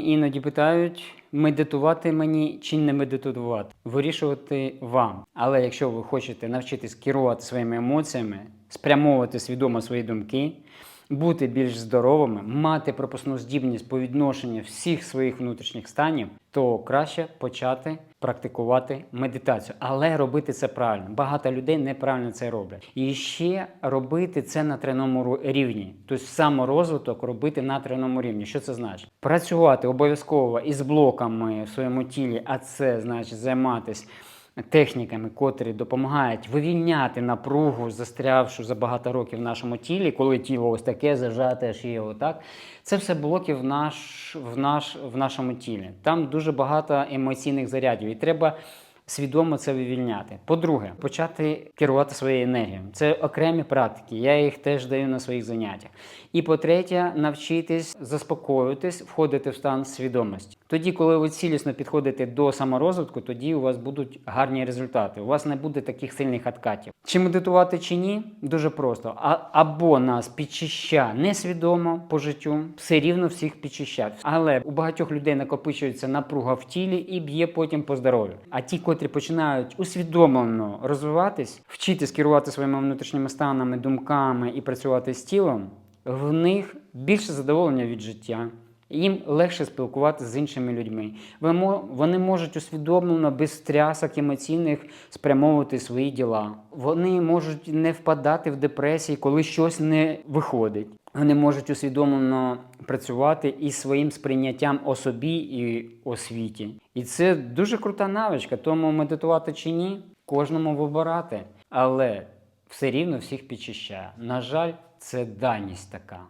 Іноді питають, медитувати мені чи не медитувати. Вирішувати вам. Але якщо ви хочете навчитись керувати своїми емоціями, спрямовувати свідомо свої думки, бути більш здоровими, мати пропускну здібність по відношенню всіх своїх внутрішніх станів, то краще почати практикувати медитацію, але робити це правильно. Багато людей неправильно це роблять. І ще робити це на треновому ру- рівні, тобто саморозвиток робити на треновому рівні. Що це значить? Працювати обов'язково із блоками в своєму тілі, а це значить займатися техніками, котрі допомагають вивільняти напругу, застрявшу за багато років в нашому тілі, коли тіло ось таке зажате, аж є отак. Це все блоки в, наш, в, наш, в нашому тілі. Там дуже багато емоційних зарядів, і треба свідомо це вивільняти. По-друге, почати керувати своєю енергією. Це окремі практики. Я їх теж даю на своїх заняттях. І по-третє, навчитись заспокоюватись, входити в стан свідомості. Тоді, коли ви цілісно підходите до саморозвитку, тоді у вас будуть гарні результати. У вас не буде таких сильних откатів. Чи медитувати чи ні? Дуже просто. А, або нас підчища несвідомо по життю, все рівно всіх підчищать. Але у багатьох людей накопичується напруга в тілі і б'є потім по здоров'ю. А ті, котрі починають усвідомлено розвиватись, вчитись керувати своїми внутрішніми станами, думками і працювати з тілом, в них більше задоволення від життя. Їм легше спілкуватися з іншими людьми. Вони можуть усвідомлено, без трясок емоційних спрямовувати свої діла. Вони можуть не впадати в депресії, коли щось не виходить. Вони можуть усвідомлено працювати із своїм сприйняттям о собі і о світі. І це дуже крута навичка. Тому медитувати чи ні, кожному вибирати. Але все рівно всіх підчищає. На жаль, це даність така.